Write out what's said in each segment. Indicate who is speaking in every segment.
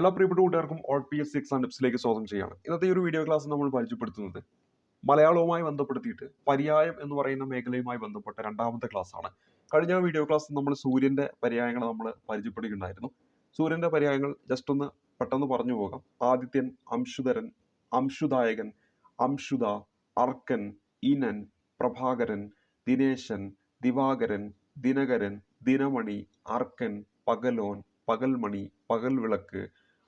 Speaker 1: എല്ലാ പ്രിയപ്പെട്ട കൂട്ടുകാർക്കും ഓൾ പി എസ് എക്സാം ടിപ്സിലേക്ക് സ്വാഗതം ചെയ്യാണ് ഇന്നത്തെ ഒരു വീഡിയോ ക്ലാസ് നമ്മൾ പരിചയപ്പെടുത്തുന്നത് മലയാളവുമായി ബന്ധപ്പെടുത്തിയിട്ട് പര്യായം എന്ന് പറയുന്ന മേഖലയുമായി ബന്ധപ്പെട്ട രണ്ടാമത്തെ ക്ലാസ് ആണ്. കഴിഞ്ഞ വീഡിയോ ക്ലാസ് നമ്മൾ സൂര്യന്റെ പര്യായങ്ങൾ നമ്മൾ പരിചയപ്പെടുകയുണ്ടായിരുന്നു. സൂര്യന്റെ പര്യായങ്ങൾ ജസ്റ്റ് ഒന്ന് പെട്ടെന്ന് പറഞ്ഞു പോകാം. ആദിത്യൻ അംശുധരൻ അംശുദായകൻ അംശുദ അർക്കൻ ഇനൻ പ്രഭാകരൻ ദിനേശൻ ദിവാകരൻ ദിനകരൻ ദിനമണി അർക്കൻ പകലോൻ പകൽമണി പകൽവിളക്ക്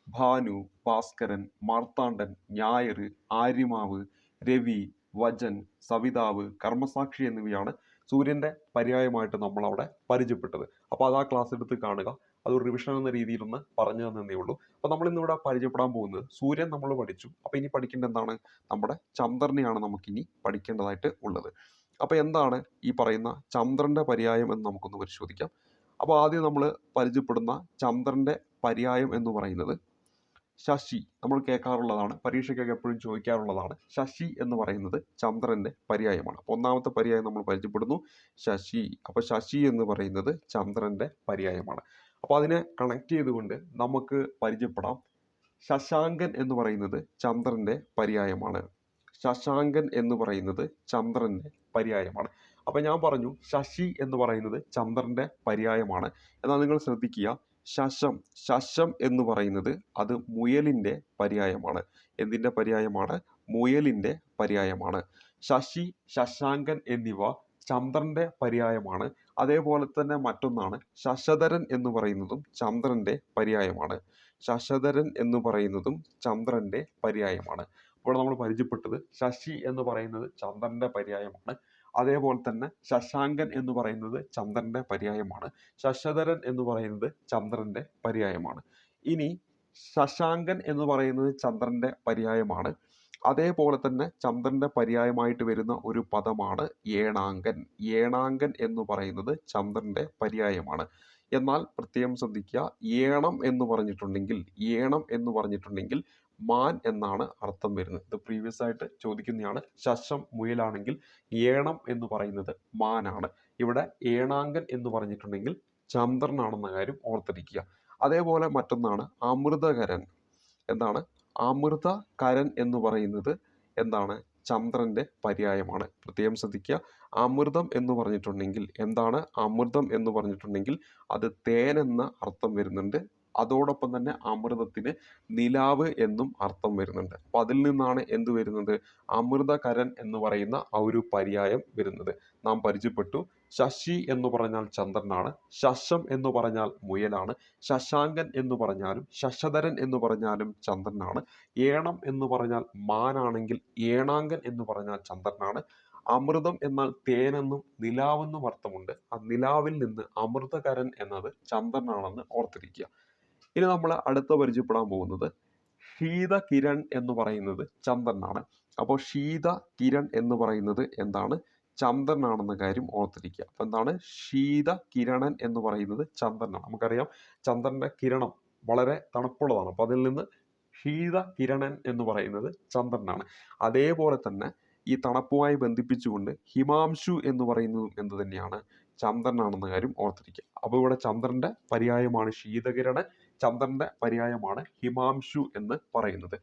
Speaker 1: ഭാനു ഭാസ്കരൻ മാർത്താണ്ഡൻ ഞായർ ആര്യമാവ് രവി വജൻ സവിതാവ് കർമ്മസാക്ഷി എന്നിവയാണ് സൂര്യന്റെ പര്യായമായിട്ട് നമ്മൾ അവിടെ പരിചയപ്പെട്ടത്. അപ്പോൾ അത് ആ ക്ലാസ് എടുത്ത് കാണുക. അതൊരു റിവിഷൻ എന്ന രീതിയിലൊന്ന് പറഞ്ഞു തന്നേ ഉള്ളൂ. അപ്പോൾ നമ്മൾ ഇന്നിവിടെ പരിചയപ്പെടാൻ പോകുന്നത് സൂര്യൻ നമ്മൾ പഠിച്ചു. അപ്പോൾ ഇനി പഠിക്കേണ്ട എന്താണ്? നമ്മുടെ ചന്ദ്രനെയാണ് നമുക്കിനി പഠിക്കേണ്ടതായിട്ട് ഉള്ളത്. അപ്പോൾ എന്താണ് ഈ പറയുന്ന ചന്ദ്രന്റെ പര്യായം എന്ന് നമുക്കൊന്ന് പരിശോധിക്കാം. അപ്പോൾ ആദ്യം നമ്മൾ പരിചയപ്പെടുന്ന ചന്ദ്രന്റെ പര്യായം എന്ന് പറയുന്നത് ശശി നമ്മൾ കേൾക്കാറുള്ളതാണ് പരീക്ഷയ്ക്കൊക്കെ എപ്പോഴും ചോദിക്കാറുള്ളതാണ്. ശശി എന്ന് പറയുന്നത് ചന്ദ്രന്റെ പര്യായമാണ്. അപ്പോൾ ഒന്നാമത്തെ പര്യായം നമ്മൾ പരിചയപ്പെടുന്നു ശശി. അപ്പോൾ ശശി എന്ന് പറയുന്നത് ചന്ദ്രന്റെ പര്യായമാണ്. അപ്പോൾ അതിനെ കണക്ട് ചെയ്തുകൊണ്ട് നമുക്ക് പരിചയപ്പെടാം. ശശാങ്കൻ എന്ന് പറയുന്നത് ചന്ദ്രന്റെ പര്യായമാണ്. ശശാങ്കൻ എന്ന് പറയുന്നത് ചന്ദ്രന്റെ പര്യായമാണ്. അപ്പോൾ ഞാൻ പറഞ്ഞു ശശി എന്ന് പറയുന്നത് ചന്ദ്രന്റെ പര്യായമാണ്. എന്നാൽ നിങ്ങൾ ശ്രദ്ധിക്കുക ശശം ശശം എന്ന് പറയുന്നത് അത് മുയലിന്റെ പര്യായമാണ്. എന്തിന്റെ പര്യായമാണ്? മുയലിന്റെ പര്യായമാണ്. ശശി ശശാങ്കൻ എന്നിവ ചന്ദ്രന്റെ പര്യായമാണ്. അതേപോലെ തന്നെ മറ്റൊന്നാണ് ശശധരൻ എന്ന് പറയുന്നതും ചന്ദ്രന്റെ പര്യായമാണ്. ശശധരൻ എന്ന് പറയുന്നതും ചന്ദ്രന്റെ പര്യായമാണ്. അപ്പോൾ നമ്മൾ പരിചയപ്പെട്ടത് ശശി എന്ന് പറയുന്നത് ചന്ദ്രന്റെ പര്യായമാണ്. അതേപോലെ തന്നെ ശശാങ്കൻ എന്ന് പറയുന്നത് ചന്ദ്രന്റെ പര്യായമാണ്. ശശധരൻ എന്ന് പറയുന്നത് ചന്ദ്രന്റെ പര്യായമാണ്. ഇനി ശശാങ്കൻ എന്ന് പറയുന്നത് ചന്ദ്രന്റെ പര്യായമാണ്. അതേപോലെ തന്നെ ചന്ദ്രന്റെ പര്യായമായിട്ട് വരുന്ന ഒരു പദമാണ് ഏണാങ്കൻ. ഏണാങ്കൻ എന്ന് പറയുന്നത് ചന്ദ്രന്റെ പര്യായമാണ്. എന്നാൽ പ്രത്യേകം ശ്രദ്ധിക്കുക ഏണം എന്ന് പറഞ്ഞിട്ടുണ്ടെങ്കിൽ ഏണം എന്ന് പറഞ്ഞിട്ടുണ്ടെങ്കിൽ മാൻ എന്നാണ് അർത്ഥം വരുന്നത്. ഇത് പ്രീവിയസ് ആയിട്ട് ചോദിക്കുന്നതാണ് ശശം മുയലാണെങ്കിൽ ഏണം എന്ന് പറയുന്നത് മാനാണ്. ഇവിടെ ഏണാങ്കൻ എന്ന് പറഞ്ഞിട്ടുണ്ടെങ്കിൽ ചന്ദ്രനാണെന്ന കാര്യം ഓർത്തിരിക്കുക. അതേപോലെ മറ്റൊന്നാണ് അമൃതകരൻ. എന്താണ്? അമൃതകരൻ എന്ന് പറയുന്നത് എന്താണ്? ചന്ദ്രന്റെ പര്യായമാണ്. പ്രത്യേകം ശ്രദ്ധിക്കുക. അമൃതം എന്ന് പറഞ്ഞിട്ടുണ്ടെങ്കിൽ എന്താണ്? അമൃതം എന്ന് പറഞ്ഞിട്ടുണ്ടെങ്കിൽ അത് തേൻ എന്ന അർത്ഥം വരുന്നുണ്ട്. അതോടൊപ്പം തന്നെ അമൃതത്തിന് നിലാവ് എന്നും അർത്ഥം വരുന്നുണ്ട്. അപ്പൊ അതിൽ നിന്നാണ് എന്ത് വരുന്നത്? അമൃതകരൻ എന്ന് പറയുന്ന ആ ഒരു പര്യായം വരുന്നത്. നാം പരിചയപ്പെട്ടു. ശശി എന്ന് പറഞ്ഞാൽ ചന്ദ്രനാണ്. ശശം എന്ന് പറഞ്ഞാൽ മുയലാണ്. ശശാങ്കൻ എന്ന് പറഞ്ഞാലും ശശധരൻ എന്ന് പറഞ്ഞാലും ചന്ദ്രനാണ്. ഏണം എന്ന് പറഞ്ഞാൽ മാനാണെങ്കിൽ ഏണാങ്കൻ എന്ന് പറഞ്ഞാൽ ചന്ദ്രനാണ്. അമൃതം എന്നാൽ തേനെന്നും നിലാവെന്നും അർത്ഥമുണ്ട്. ആ നിലാവിൽ നിന്ന് അമൃതകരൻ എന്നത് ചന്ദ്രനാണെന്ന് ഓർത്തിരിക്കുക. ഇനി നമ്മൾ അടുത്ത പരിചയപ്പെടാൻ പോകുന്നത് ശീതകിരൺ എന്ന് പറയുന്നത് ചന്ദ്രനാണ്. അപ്പോൾ ശീതകിരൺ എന്ന് പറയുന്നത് എന്താണ്? ചന്ദ്രനാണെന്ന കാര്യം ഓർത്തിരിക്കുക. അപ്പം എന്താണ്? ശീത കിരണൻ എന്ന് പറയുന്നത് ചന്ദ്രനാണ്. നമുക്കറിയാം ചന്ദ്രന്റെ കിരണം വളരെ തണുപ്പുള്ളതാണ്. അപ്പോൾ അതിൽ നിന്ന് ശീത കിരണൻ എന്ന് പറയുന്നത് ചന്ദ്രനാണ്. അതേപോലെ തന്നെ ഈ തണുപ്പുമായി ബന്ധിപ്പിച്ചുകൊണ്ട് ഹിമാംശു എന്ന് പറയുന്നതും എന്ത് തന്നെയാണ് ചന്ദ്രനാണെന്ന കാര്യം ഓർത്തിരിക്കുക. അപ്പോൾ ഇവിടെ ചന്ദ്രന്റെ പര്യായമാണ് ശീതകിരണൻ ചന്ദ്രന്റെ പര്യായമാണ് ഹിമാംശു എന്ന് പറയുന്നത്.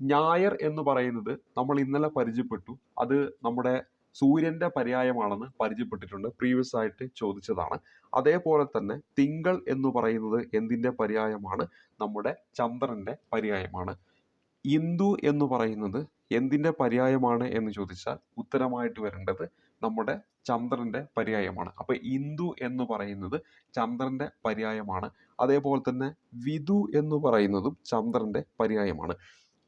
Speaker 1: ഞായർ എന്ന് പറയുന്നത് നമ്മൾ ഇന്നലെ പരിചയപ്പെട്ടു. അത് നമ്മുടെ സൂര്യന്റെ പര്യായമാണെന്ന് പരിചയപ്പെട്ടിട്ടുണ്ട്. പ്രീവിയസ് ആയിട്ട് ചോദിച്ചതാണ്. അതേപോലെ തന്നെ തിങ്കൾ എന്ന് പറയുന്നത് എന്തിന്റെ പര്യായമാണ്? നമ്മുടെ ചന്ദ്രന്റെ പര്യായമാണ്. ഇന്ദു എന്ന് പറയുന്നത് എന്തിന്റെ പര്യായമാണ് എന്ന് ചോദിച്ചാൽ ഉത്തരമായിട്ട് വരേണ്ടത് നമ്മുടെ ചന്ദ്രന്റെ പര്യായമാണ്. അപ്പൊ ഇന്ദു എന്ന് പറയുന്നത് ചന്ദ്രന്റെ പര്യായമാണ്. അതേപോലെ തന്നെ വിദു എന്ന് പറയുന്നതും ചന്ദ്രന്റെ പര്യായമാണ്.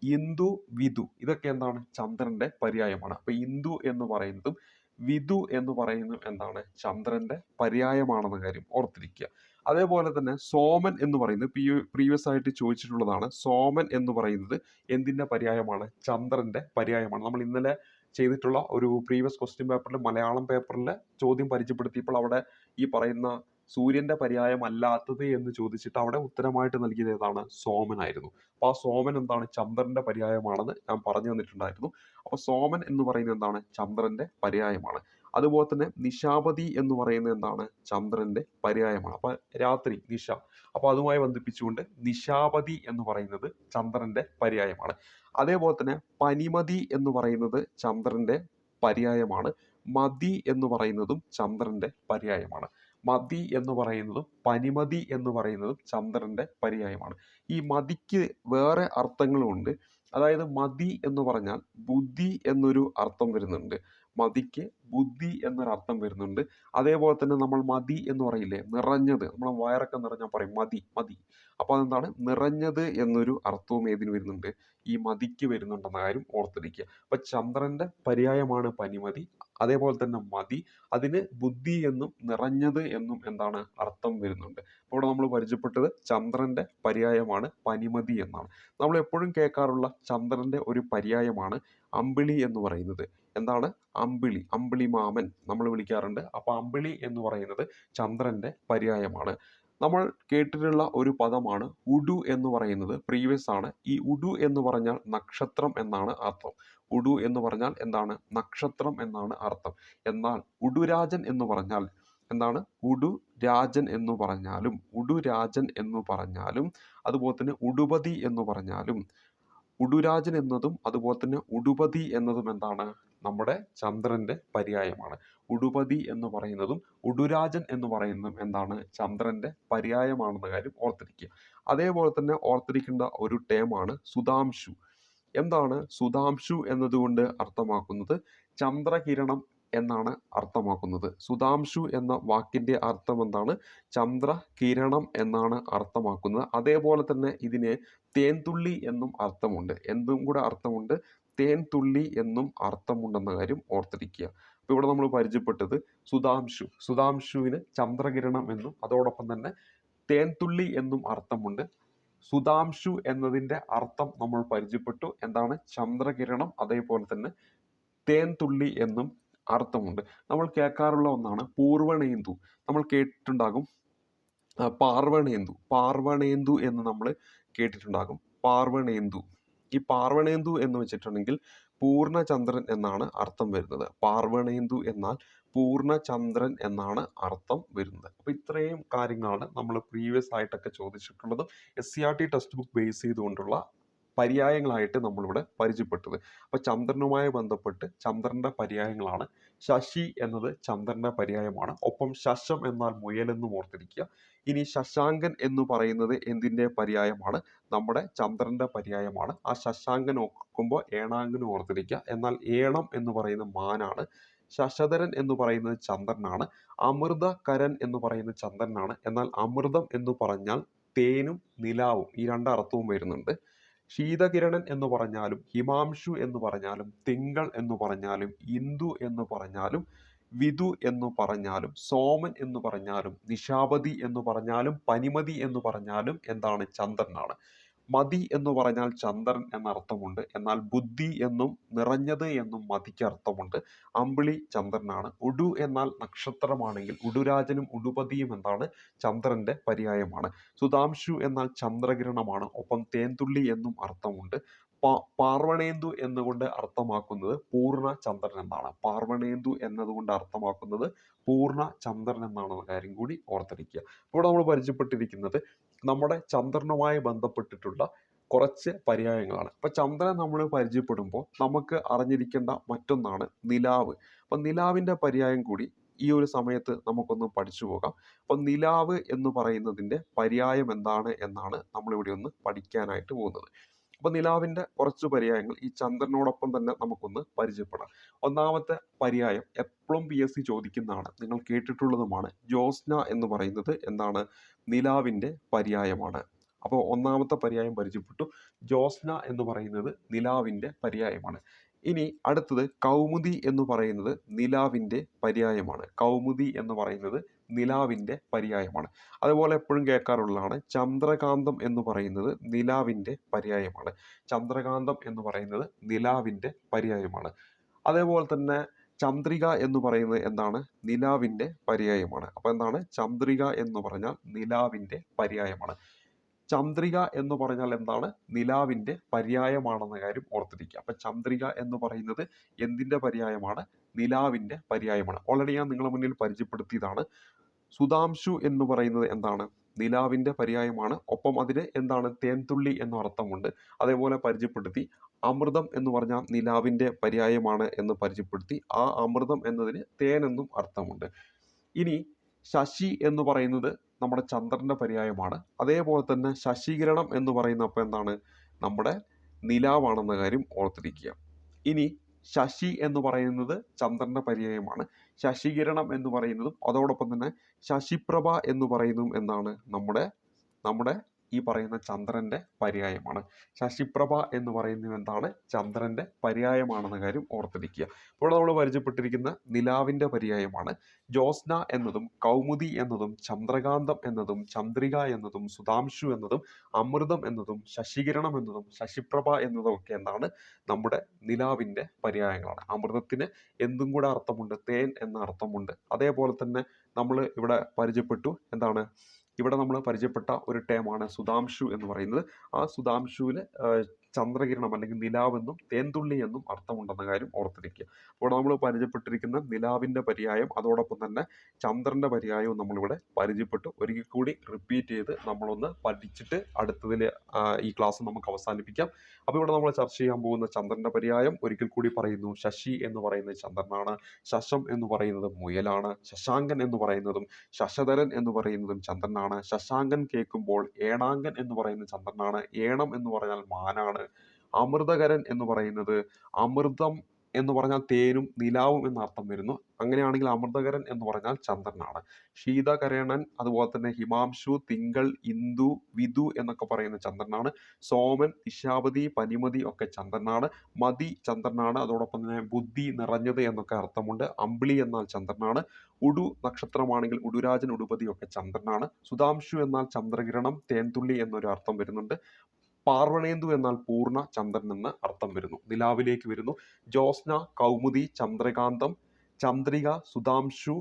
Speaker 1: ഇന്ദു വിദു ഇതൊക്കെ എന്താണ്? ചന്ദ്രന്റെ പര്യായമാണ്. അപ്പൊ ഇന്ദു എന്ന് പറയുന്നതും വിദു എന്ന് പറയുന്നതും എന്താണ്? ചന്ദ്രന്റെ പര്യായമാണെന്ന കാര്യം ഓർത്തിരിക്കുക. അതേപോലെ തന്നെ സോമൻ എന്ന് പറയുന്നത് പ്രീവിയസ് ആയിട്ട് ചോദിച്ചിട്ടുള്ളതാണ്. സോമൻ എന്ന് പറയുന്നത് എന്തിന്റെ പര്യായമാണ്? ചന്ദ്രന്റെ പര്യായമാണ്. നമ്മൾ ഇന്നലെ ചെയ്തിട്ടുള്ള ഒരു പ്രീവിയസ് ക്വസ്റ്റ്യൻ പേപ്പറിൽ മലയാളം പേപ്പറിൽ ചോദ്യം പരിചയപ്പെടുത്തിയപ്പോൾ അവിടെ ഈ പറയുന്ന സൂര്യന്റെ പര്യായം അല്ലാത്തത് എന്ന് ചോദിച്ചിട്ട് അവിടെ ഉത്തരമായിട്ട് നൽകിയത് ഏതാണ്? സോമൻ ആയിരുന്നു. അപ്പൊ ആ സോമൻ എന്താണ്? ചന്ദ്രന്റെ പര്യായമാണെന്ന് ഞാൻ പറഞ്ഞു തന്നിട്ടുണ്ടായിരുന്നു. അപ്പൊ സോമൻ എന്ന് പറയുന്നത് എന്താണ്? ചന്ദ്രന്റെ പര്യായമാണ്. അതുപോലെ തന്നെ നിശാപതി എന്ന് പറയുന്നത് എന്താണ്? ചന്ദ്രന്റെ പര്യായമാണ്. അപ്പൊ രാത്രി നിശ. അപ്പൊ അതുമായി ബന്ധിപ്പിച്ചുകൊണ്ട് നിശാപതി എന്ന് പറയുന്നത് ചന്ദ്രന്റെ പര്യായമാണ്. അതേപോലെ തന്നെ പനിമതി എന്ന് പറയുന്നത് ചന്ദ്രന്റെ പര്യായമാണ്. മതി എന്ന് പറയുന്നതും ചന്ദ്രന്റെ പര്യായമാണ്. മതി എന്ന് പറയുന്നതും പനിമതി എന്ന് പറയുന്നതും ചന്ദ്രന്റെ പര്യായമാണ്. ഈ മതിക്ക് വേറെ അർത്ഥങ്ങളുമുണ്ട് അതായത് മതി എന്ന് പറഞ്ഞാൽ ബുദ്ധി എന്നൊരു അർത്ഥം വരുന്നുണ്ട്. മതിക്ക് ബുദ്ധി എന്നൊരർത്ഥം വരുന്നുണ്ട്. അതേപോലെ തന്നെ നമ്മൾ മതി എന്ന് പറയില്ലേ? നിറഞ്ഞത്. നമ്മൾ വയറൊക്കെ നിറഞ്ഞാൽ പറയും മതി മതി. അപ്പോൾ അതെന്താണ്? നിറഞ്ഞത് എന്നൊരു അർത്ഥവും ഏതിന് വരുന്നുണ്ട്? ഈ മതിക്ക് വരുന്നുണ്ടെന്ന കാര്യം ഓർത്തിരിക്കുക. അപ്പൊ ചന്ദ്രന്റെ പര്യായമാണ് പനിമതി. അതേപോലെ തന്നെ മതി. അതിന് ബുദ്ധി എന്നും നിറഞ്ഞത് എന്നും എന്താണ്? അർത്ഥം വരുന്നുണ്ട്. അപ്പോൾ ഇവിടെ നമ്മൾ പരിചയപ്പെട്ടത് ചന്ദ്രന്റെ പര്യായമാണ് പനിമതി എന്നാണ്. നമ്മൾ എപ്പോഴും കേൾക്കാറുള്ള ചന്ദ്രന്റെ ഒരു പര്യായമാണ് അമ്പിളി എന്ന് പറയുന്നത്. എന്താണ്? അമ്പിളി. അമ്പിളി മാമൻ നമ്മൾ വിളിക്കാറുണ്ട്. അപ്പോൾ അമ്പിളി എന്ന് പറയുന്നത് ചന്ദ്രന്റെ പര്യായമാണ്. നമ്മൾ കേട്ടിട്ടുള്ള ഒരു പദമാണ് ഉഡു എന്ന് പറയുന്നത്. പ്രീവിയസ് ആണ്. ഈ ഉഡു എന്ന് പറഞ്ഞാൽ നക്ഷത്രം എന്നാണ് അർത്ഥം. ഉഡു എന്ന് പറഞ്ഞാൽ എന്താണ്? നക്ഷത്രം എന്നാണ് അർത്ഥം. എന്നാൽ ഉഡുരാജൻ എന്ന് പറഞ്ഞാൽ എന്താണ്? ഉഡു രാജൻ എന്ന് പറഞ്ഞാലും ഉഡുരാജൻ എന്ന് പറഞ്ഞാലും അതുപോലെ തന്നെ ഉടുപതി എന്ന് പറഞ്ഞാലും ഉഡുരാജൻ എന്നതും അതുപോലെ തന്നെ ഉടുപതി എന്നതും എന്താണ്? നമ്മുടെ ചന്ദ്രന്റെ പര്യായമാണ്. ഉടുപതി എന്ന് പറയുന്നതും ഉടുരാജൻ എന്ന് പറയുന്നതും എന്താണ്? ചന്ദ്രന്റെ പര്യായമാണെന്ന കാര്യം ഓർത്തിരിക്കുക. അതേപോലെ തന്നെ ഓർത്തിരിക്കേണ്ട ഒരു ടേമാണ് സുധാംശു. എന്താണ് സുധാംശു എന്നതുകൊണ്ട് അർത്ഥമാക്കുന്നത്? ചന്ദ്രകിരണം എന്നാണ് അർത്ഥമാക്കുന്നത്. സുധാംശു എന്ന വാക്കിന്റെ അർത്ഥം എന്താണ്? ചന്ദ്രകിരണം എന്നാണ് അർത്ഥമാക്കുന്നത്. അതേപോലെ തന്നെ ഇതിന് തേൻതുള്ളി എന്നും അർത്ഥമുണ്ട്. എന്തും കൂടെ അർത്ഥമുണ്ട്. തേൻതുള്ളി എന്നും അർത്ഥമുണ്ടെന്ന കാര്യം ഓർത്തിരിക്കുക. അപ്പോൾ ഇവിടെ നമ്മൾ പരിചയപ്പെട്ടത് സുധാംശു. സുധാംശുവിന് ചന്ദ്രകിരണം എന്നും അതോടൊപ്പം തന്നെ തേൻതുള്ളി എന്നും അർത്ഥമുണ്ട്. സുധാംശു എന്നതിന്റെ അർത്ഥം നമ്മൾ പരിചയപ്പെട്ടു. എന്താണ്? ചന്ദ്രകിരണം അതേപോലെ തന്നെ തേൻതുള്ളി എന്നും അർത്ഥമുണ്ട്. നമ്മൾ കേൾക്കാറുള്ള ഒന്നാണ് പൂർവണേന്ദു നമ്മൾ കേട്ടിട്ടുണ്ടാകും പാർവണേന്ദു. പാർവണേന്ദു എന്ന് നമ്മൾ കേട്ടിട്ടുണ്ടാകും. പാർവണേന്ദു. ഈ പാർവണേന്ദു എന്ന് വെച്ചിട്ടുണ്ടെങ്കിൽ പൂർണചന്ദ്രൻ എന്നാണ് അർത്ഥം വരുന്നത്. പാർവണേന്ദു എന്നാൽ പൂർണചന്ദ്രൻ എന്നാണ് അർത്ഥം വരുന്നത്. അപ്പോൾ ഇത്രയും കാര്യങ്ങളാണ് നമ്മൾ പ്രീവിയസ് ആയിട്ടൊക്കെ ചോദിച്ചിട്ടുള്ളതും S C R T text book base ചെയ്തുകൊണ്ടുള്ള പര്യായങ്ങളായിട്ട് നമ്മളിവിടെ പരിചയപ്പെട്ടത്. അപ്പോൾ ചന്ദ്രനുമായി ബന്ധപ്പെട്ട് ചന്ദ്രന്റെ പര്യായങ്ങളാണ്. ശശി എന്നത് ചന്ദ്രന്റെ പര്യായമാണ്. ഒപ്പം ശശം എന്നാൽ മുയലെന്നും ഓർത്തിരിക്കുക. ഇനി ശശാങ്കൻ എന്ന് പറയുന്നത് എന്തിന്റെ പര്യായമാണ്? നമ്മുടെ ചന്ദ്രന്റെ പര്യായമാണ്. ആ ശശാങ്കൻ ഓർക്കുമ്പോൾ ഏണാങ്കൻ ഓർത്തിരിക്കുക. എന്നാൽ ഏണം എന്ന് പറയുന്ന മാനാണ്. ശശധരൻ എന്ന് പറയുന്നത് ചന്ദ്രനാണ്. അമൃത കരൻ എന്ന് പറയുന്നത് ചന്ദ്രനാണ്. എന്നാൽ അമൃതം എന്ന് പറഞ്ഞാൽ തേനും നിലാവും. ഈ രണ്ട് അർത്ഥവും വരുന്നുണ്ട്. ശീതകിരണൻ എന്ന് പറഞ്ഞാലും ഹിമാംശു എന്ന് പറഞ്ഞാലും തിങ്കൾ എന്ന് പറഞ്ഞാലും ഇന്ദു എന്ന് പറഞ്ഞാലും വിധു എന്ന് പറഞ്ഞാലും സോമൻ എന്ന് പറഞ്ഞാലും നിശാപതി എന്ന് പറഞ്ഞാലും പനിമതി എന്ന് പറഞ്ഞാലും എന്താണ് ചന്ദ്രനാണ്. മതി എന്ന് പറഞ്ഞാൽ ചന്ദ്രൻ എന്നർത്ഥമുണ്ട്. എന്നാൽ ബുദ്ധി എന്നും നിറഞ്ഞത് എന്നും മതിക്ക് അർത്ഥമുണ്ട്. അമ്പിളി ചന്ദ്രനാണ്. ഉടു എന്നാൽ നക്ഷത്രമാണെങ്കിൽ ഉടുരാജനും ഉടുപതിയും എന്താണ്? ചന്ദ്രന്റെ പര്യായമാണ്. സുധാംശു എന്നാൽ ചന്ദ്രഗ്രഹണമാണ്. ഒപ്പം തേൻതുള്ളി എന്നും അർത്ഥമുണ്ട്. പാർവണേന്ദു എന്നുകൊണ്ട് അർത്ഥമാക്കുന്നത് പൂർണ ചന്ദ്രൻ എന്നാണ്. പാർവണേന്ദു എന്നതുകൊണ്ട് അർത്ഥമാക്കുന്നത് പൂർണ ചന്ദ്രൻ എന്നാണ് കാര്യം കൂടി ഓർത്തിരിക്കുക. ഇവിടെ നമ്മൾ പരിചയപ്പെട്ടിരിക്കുന്നത് നമ്മുടെ ചന്ദ്രനുമായി ബന്ധപ്പെട്ടിട്ടുള്ള കുറച്ച് പര്യായങ്ങളാണ്. ഇപ്പൊ ചന്ദ്രൻ നമ്മൾ പരിചയപ്പെടുമ്പോൾ നമുക്ക് അറിഞ്ഞിരിക്കേണ്ട മറ്റൊന്നാണ് നിലാവ്. അപ്പൊ നിലാവിന്റെ പര്യായം കൂടി ഈ ഒരു സമയത്ത് നമുക്കൊന്ന് പഠിച്ചു പോകാം. അപ്പൊ നിലാവ് എന്ന് പറയുന്നതിന്റെ പര്യായം എന്താണ് എന്നാണ് നമ്മളിവിടെ ഒന്ന് പഠിക്കാനായിട്ട് പോകുന്നത്. അപ്പൊ നിലാവിന്റെ കുറച്ച് പര്യായങ്ങൾ ഈ ചന്ദ്രനോടൊപ്പം തന്നെ നമുക്കൊന്ന് പരിചയപ്പെടാം. ഒന്നാമത്തെ പര്യായം എപ്പോഴും പി എസ് സി ചോദിക്കുന്നതാണ്. നിങ്ങൾ കേട്ടിട്ടുള്ളതുമാണ്. ജ്യോത്സ്ന എന്ന് പറയുന്നത് എന്താണ്? നിലാവിന്റെ പര്യായമാണ്. അപ്പോൾ ഒന്നാമത്തെ പര്യായം പരിചയപ്പെട്ടു. ജ്യോത്സ്ന എന്ന് പറയുന്നത് നിലാവിന്റെ പര്യായമാണ്. ഇനി അടുത്തത് കൗമുദി എന്ന് പറയുന്നത് നിലാവിന്റെ പര്യായമാണ്. കൗമുദി എന്ന് പറയുന്നത് നിലാവിന്റെ പര്യായമാണ്. അതുപോലെ എപ്പോഴും കേൾക്കാറുള്ളതാണ് ചന്ദ്രകാന്തം എന്ന് പറയുന്നത് നിലാവിന്റെ പര്യായമാണ്. ചന്ദ്രകാന്തം എന്ന് പറയുന്നത് നിലാവിന്റെ പര്യായമാണ്. അതേപോലെ തന്നെ ചന്ദ്രിക എന്ന് പറയുന്നത് എന്താണ്? നിലാവിന്റെ പര്യായമാണ്. അപ്പോൾ എന്താണ്? ചന്ദ്രിക എന്ന് പറഞ്ഞാൽ നിലാവിന്റെ പര്യായമാണ്. ചന്ദ്രിക എന്ന് പറഞ്ഞാൽ എന്താണ്? നിലാവിന്റെ പര്യായമാണെന്ന കാര്യം ഓർത്തിരിക്കുക. അപ്പൊ ചന്ദ്രിക എന്ന് പറയുന്നത് എന്തിന്റെ പര്യായമാണ്? നിലാവിന്റെ പര്യായമാണ്. ഓൾറെഡി ഞാൻ നിങ്ങളുടെ മുന്നിൽ പരിചയപ്പെടുത്തിയതാണ്. സുധാംശു എന്ന് പറയുന്നത് എന്താണ്? നിലാവിന്റെ പര്യായമാണ്. ഒപ്പം അതിന് എന്താണ്? തേൻതുള്ളി എന്ന അർത്ഥമുണ്ട്. അതേപോലെ പരിചയപ്പെടുത്തി അമൃതം എന്ന് പറഞ്ഞാൽ നിലാവിന്റെ പര്യായമാണ് എന്ന് പരിചയപ്പെടുത്തി ആ അമൃതം എന്നതിന് തേൻ എന്നും അർത്ഥമുണ്ട്. ഇനി ശശി എന്ന് പറയുന്നത് നമ്മുടെ ചന്ദ്രന്റെ പര്യായമാണ്. അതേപോലെ തന്നെ ശശികിരണം എന്ന് പറയുന്ന അപ്പോൾ എന്താണ്? നമ്മുടെ നിലാവാണെന്ന കാര്യം ഓർത്തിരിക്കുക. ഇനി ശശി എന്ന് പറയുന്നത് ചന്ദ്രന്റെ പര്യായമാണ്. ശശികിരണം എന്ന് പറയുന്നതും അതോടൊപ്പം തന്നെ ശശിപ്രഭ എന്ന് പറയുന്നതും എന്നാണ് നമ്മുടെ നമ്മുടെ ഈ പറയുന്ന ചന്ദ്രന്റെ പര്യായമാണ്. ശശിപ്രഭ എന്ന് പറയുന്നത് എന്താണ്? ചന്ദ്രന്റെ പര്യായമാണെന്ന കാര്യം ഓർത്തിരിക്കുക. ഇപ്പോൾ നമ്മൾ പരിചയപ്പെട്ടിരിക്കുന്ന നിലാവിന്റെ പര്യായമാണ്. ജോസ്ന എന്നതും കൗമുദി എന്നതും ചന്ദ്രകാന്തം എന്നതും ചന്ദ്രിക എന്നതും സുധാംശു എന്നതും അമൃതം എന്നതും ശശികിരണം എന്നതും ശശിപ്രഭ എന്നതും ഒക്കെ എന്താണ്? നമ്മുടെ നിലാവിന്റെ പര്യായങ്ങളാണ്. അമൃതത്തിന് എന്തും കൂടെ അർത്ഥമുണ്ട്? തേൻ എന്ന അർത്ഥമുണ്ട്. അതേപോലെ തന്നെ നമ്മൾ ഇവിടെ പരിചയപ്പെട്ടു. എന്താണ്? ഇവിടെ നമ്മൾ പരിചയപ്പെട്ട ഒരു ടേമാണ് സുധാംശു എന്ന് പറയുന്നത്. ആ സുധാംശുവിൽ ചന്ദ്രകിരണം അല്ലെങ്കിൽ നിലാവെന്നും തേൻതുള്ളി എന്നും അർത്ഥമുണ്ടെന്ന കാര്യം ഓർത്തിരിക്കുക. അപ്പോൾ നമ്മൾ പരിചയപ്പെട്ടിരിക്കുന്ന നിലാവിന്റെ പര്യായം അതോടൊപ്പം തന്നെ ചന്ദ്രന്റെ പര്യായവും നമ്മളിവിടെ പരിചയപ്പെട്ടു. ഒരിക്കൽ കൂടി റിപ്പീറ്റ് ചെയ്ത് നമ്മളൊന്ന് പഠിച്ചിട്ട് അടുത്തതിൽ ഈ ക്ലാസ് നമുക്ക് അവസാനിപ്പിക്കാം. അപ്പോൾ ഇവിടെ നമ്മൾ ചർച്ച ചെയ്യാൻ പോകുന്ന ചന്ദ്രന്റെ പര്യായം ഒരിക്കൽ കൂടി പറയുന്നു ശശി എന്ന് പറയുന്നത് ചന്ദ്രനാണ് ശശം എന്ന് പറയുന്നത് മുയലാണ് ശശാങ്കൻ എന്ന് പറയുന്നതും ശശധരൻ എന്ന് പറയുന്നതും ചന്ദ്രനാണ്. ശശാങ്കൻ കേൾക്കുമ്പോൾ ഏണാങ്കൻ എന്ന് പറയുന്നത് ചന്ദ്രനാണ്. ഏണം എന്ന് പറഞ്ഞാൽ മാനാണ്. അമൃതകരൻ എന്ന് പറയുന്നത് അമൃതം എന്ന് പറഞ്ഞാൽ തേനും നിലാവും എന്ന അർത്ഥം വരുന്നു. അങ്ങനെയാണെങ്കിൽ അമൃതകരൻ എന്ന് പറഞ്ഞാൽ ചന്ദ്രനാണ്. ശീതകരണൻ അതുപോലെ തന്നെ ഹിമാംശു തിങ്കൾ ഇന്ദു വിദു എന്നൊക്കെ പറയുന്ന ചന്ദ്രനാണ്. സോമൻ നിശാപതി പനിമതി ഒക്കെ ചന്ദ്രനാണ്. മതി ചന്ദ്രനാണ്. അതോടൊപ്പം തന്നെ ബുദ്ധി നിറഞ്ഞത് എന്നൊക്കെ അർത്ഥമുണ്ട്. അമ്പിളി എന്നാൽ ചന്ദ്രനാണ്. ഉടു നക്ഷത്രമാണെങ്കിൽ ഉടുരാജൻ ഉടുപതി ഒക്കെ ചന്ദ്രനാണ്. സുധാംശു എന്നാൽ ചന്ദ്രകിരണം തേൻതുള്ളി എന്നൊരു അർത്ഥം വരുന്നുണ്ട്. പാർവണേന്ദു എന്നാൽ പൂർണ ചന്ദ്രൻ എന്ന് അർത്ഥം വരുന്നു. നിലാവിലേക്ക് വരുന്നു. ജോസ്ന കൗമുദി ചന്ദ്രകാന്തം ചന്ദ്രിക സുധാംശു.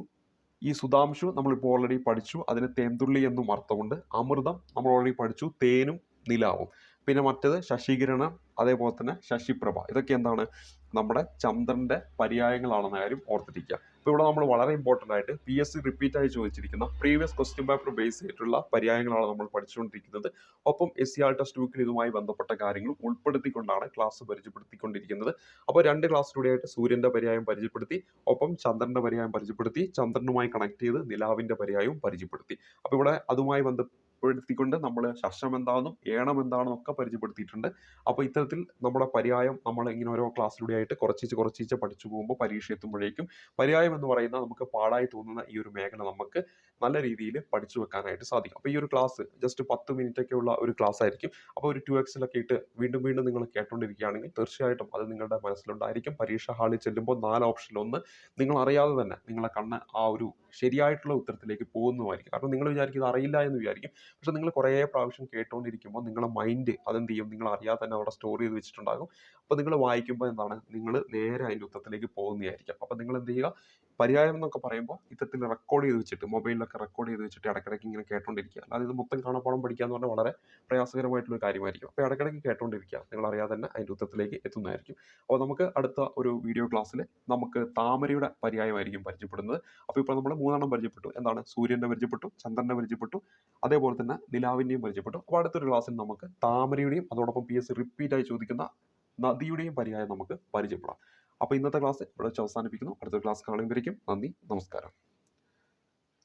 Speaker 1: ഈ സുധാംശു നമ്മളിപ്പോൾ ഓൾറെഡി പഠിച്ചു. അതിന് തേന്തുള്ളി എന്നും അർത്ഥമുണ്ട്. അമൃതം നമ്മൾ ഓൾറെഡി പഠിച്ചു. തേനും നിലാവും. പിന്നെ മറ്റേത് ശശികിരണം അതേപോലെ തന്നെ ശശിപ്രഭ. ഇതൊക്കെ എന്താണ്? നമ്മുടെ ചന്ദ്രന്റെ പര്യായങ്ങളാണെന്ന കാര്യം ഓർത്തിരിക്കുക. അപ്പോൾ ഇവിടെ നമ്മൾ വളരെ ഇമ്പോർട്ടന്റ് ആയിട്ട് പി എസ് സി റിപ്പീറ്റ് ആയി ചോദിച്ചിരിക്കുന്ന പ്രീവിയസ് ക്വസ്റ്റ്യൻ പേപ്പർ ബേസ് ചെയ്തിട്ടുള്ള പര്യായങ്ങളാണ് നമ്മൾ പഠിച്ചുകൊണ്ടിരിക്കുന്നത്. ഒപ്പം എസ് സി ആർ ടെസ്റ്റ് ബുക്കിൽ ഇതുമായി ബന്ധപ്പെട്ട കാര്യങ്ങളും ഉൾപ്പെടുത്തിക്കൊണ്ടാണ് ക്ലാസ് പരിചയപ്പെടുത്തിക്കൊണ്ടിരിക്കുന്നത്. അപ്പോൾ രണ്ട് ക്ലാസ്സിലൂടെ ആയിട്ട് സൂര്യന്റെ പര്യായം പരിചയപ്പെടുത്തി ഒപ്പം ചന്ദ്രന്റെ പര്യായം പരിചയപ്പെടുത്തി ചന്ദ്രനുമായി കണക്ട് ചെയ്ത് നിലാവിന്റെ പര്യായവും പരിചയപ്പെടുത്തി. അപ്പോൾ ഇവിടെ അതുമായി ബന്ധപ്പെടുത്തിക്കൊണ്ട് നമ്മൾ ശസ്ത്രം എന്താണെന്നും ഏണം എന്താണെന്നും ഒക്കെ പരിചയപ്പെടുത്തിയിട്ടുണ്ട്. അപ്പോൾ ഇത്തരത്തിൽ നമ്മുടെ പര്യായം നമ്മൾ ഇങ്ങനെ ഓരോ ക്ലാസ്സിലൂടെ ആയിട്ട് കുറച്ചിച്ച് കുറച്ചിച്ച് പഠിച്ചു പോകുമ്പോൾ പരീക്ഷ എത്തുമ്പോഴേക്കും പര്യായം എന്ന് പറയുന്ന നമുക്ക് പാടായി തോന്നുന്ന ഈ ഒരു മേഖല നമുക്ക് നല്ല രീതിയിൽ പഠിച്ചു വെക്കാനായിട്ട് സാധിക്കും. അപ്പോൾ ഈ ഒരു ക്ലാസ് ജസ്റ്റ് പത്ത് മിനിറ്റ് ഒക്കെ ഉള്ള ഒരു ക്ലാസ് ആയിരിക്കും. അപ്പോൾ ഒരു ടു എക്സിലൊക്കെ ഇട്ട് വീണ്ടും വീണ്ടും നിങ്ങൾ കേട്ടുകൊണ്ടിരിക്കുകയാണെങ്കിൽ തീർച്ചയായിട്ടും അത് നിങ്ങളുടെ മനസ്സിലുണ്ടായിരിക്കും. പരീക്ഷ ഹാളിൽ ചെല്ലുമ്പോൾ നാല് ഓപ്ഷനിലൊന്ന് നിങ്ങൾ അറിയാതെ തന്നെ നിങ്ങളെ കണ്ണ് ആ ഒരു ശരിയായിട്ടുള്ള ഉത്തരത്തിലേക്ക് പോകുന്നതുമായിരിക്കും കാരണം നിങ്ങൾ വിചാരിക്കും ഇത് അറിയില്ല എന്ന് വിചാരിക്കും. പക്ഷെ നിങ്ങൾ കുറേ പ്രാവശ്യം കേട്ടുകൊണ്ടിരിക്കുമ്പോൾ നിങ്ങളുടെ മൈൻഡ് അതെന്ത് ചെയ്യും? നിങ്ങൾ അറിയാതെ തന്നെ അവിടെ സ്റ്റോർ ചെയ്ത് വെച്ചിട്ടുണ്ടാകും. അപ്പോൾ നിങ്ങൾ വായിക്കുമ്പോൾ എന്താണ്? നിങ്ങൾ നേരെ അതിന്റെ ഉത്തരത്തിലേക്ക് പോകുന്നതായിരിക്കും. അപ്പോൾ നിങ്ങൾ എന്ത് ചെയ്യുക? പര്യായം എന്നൊക്കെ പറയുമ്പോൾ ഇത്തരത്തിൽ റെക്കോർഡ് ചെയ്ത് വെച്ചിട്ട് മൊബൈലിലൊക്കെ റെക്കോർഡ് ചെയ്ത് വെച്ചിട്ട് ഇടയ്ക്കിടയ്ക്ക് ഇങ്ങനെ കേട്ടോണ്ടിരിക്കുക. അല്ലാതെ ഇത് മൊത്തം കാണാപ്പാടം പഠിക്കുക എന്ന് പറഞ്ഞാൽ വളരെ പ്രയാസകരമായിട്ടുള്ള ഒരു കാര്യമായിരിക്കും. അപ്പോൾ ഇടയ്ക്കിടയ്ക്ക് കേട്ടോണ്ടിരിക്കുക. നിങ്ങൾ അറിയാതെ തന്നെ അതിന്റെ ഉത്തരത്തിലേക്ക് എത്തുന്നതായിരിക്കും. അപ്പോൾ നമുക്ക് അടുത്ത ഒരു വീഡിയോ ക്ലാസ്സിൽ നമുക്ക് താമരയുടെ പര്യായമായിരിക്കും പരിചയപ്പെടുന്നത്. അപ്പോൾ ഇപ്പോൾ നമ്മൾ മൂന്നെണ്ണം പരിചയപ്പെട്ടു. എന്താണ്? സൂര്യന്റെ പരിചയപ്പെട്ടു ചന്ദ്രന്റെ പരിചയപ്പെട്ടു. അതേപോലെ തന്നെ നിലാവിന്റെയും പരിചയപ്പെട്ടു. അപ്പോൾ അടുത്തൊരു ക്ലാസ്സിൽ നമുക്ക് താമരയുടെയും അതോടൊപ്പം പി എസ് റിപ്പീറ്റായി ചോദിക്കുന്ന നദിയുടെയും പര്യായം നമുക്ക് പരിചയപ്പെടാം. അപ്പോൾ ഇന്നത്തെ ക്ലാസ് ഇവിടെ വെച്ച് അവസാനിപ്പിക്കുന്നു. അടുത്ത ക്ലാസ് കാണുമ്പോഴേക്കും നന്ദി നമസ്കാരം.